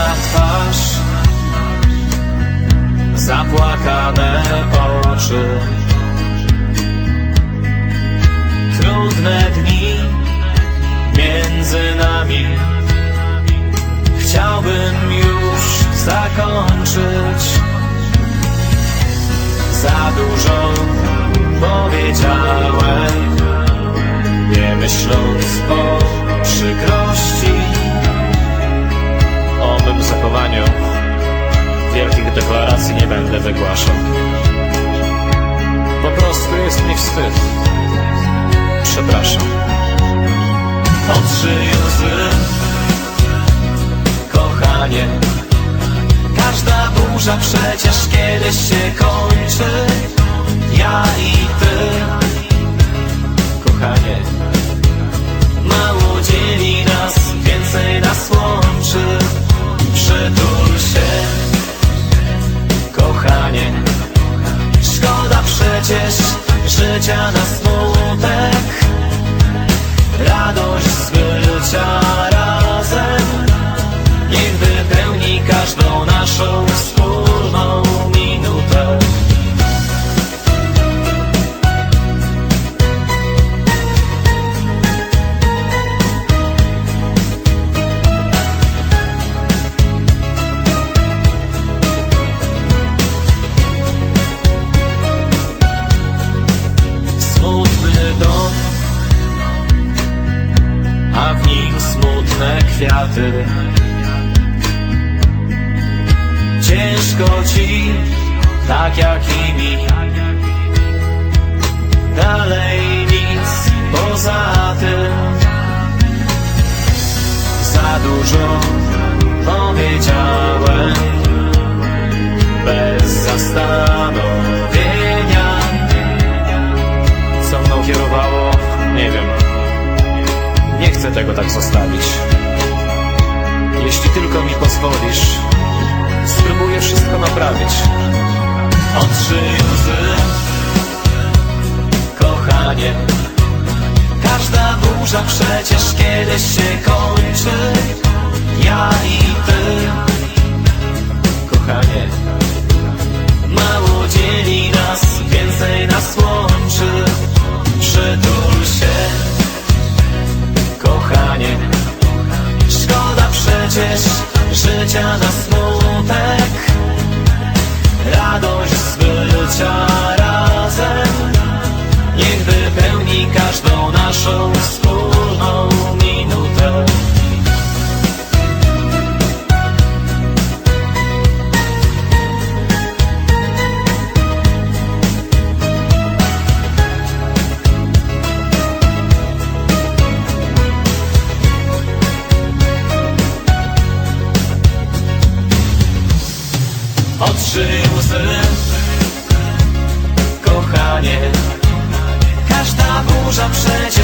twarz. Zapłakane oczy. Trudne dni między nami. Chciałbym już zakończyć. Za dużo powiedziałem deklaracji nie będę wygłaszał. Po prostu jest mi wstyd. Przepraszam. Otrzyj łzy. Kochanie Każda burza przecież kiedyś się kończy życia na kwiaty Ciężko ci, tak jak i mi. Dalej nic poza tym. Za dużo powiedziałem Bez zastanowienia. Co mną kierowało, nie wiem. Nie chcę tego tak zostawić Jeśli tylko mi pozwolisz Spróbuję wszystko naprawić. Otrzyj łzy Kochanie. Każda burza przecież kiedyś się kończy. Ja i ty. Kochanie Mało życia na smutek? Radość z bycia razem. Niech wypełni każdą naszą wspólną burza przecież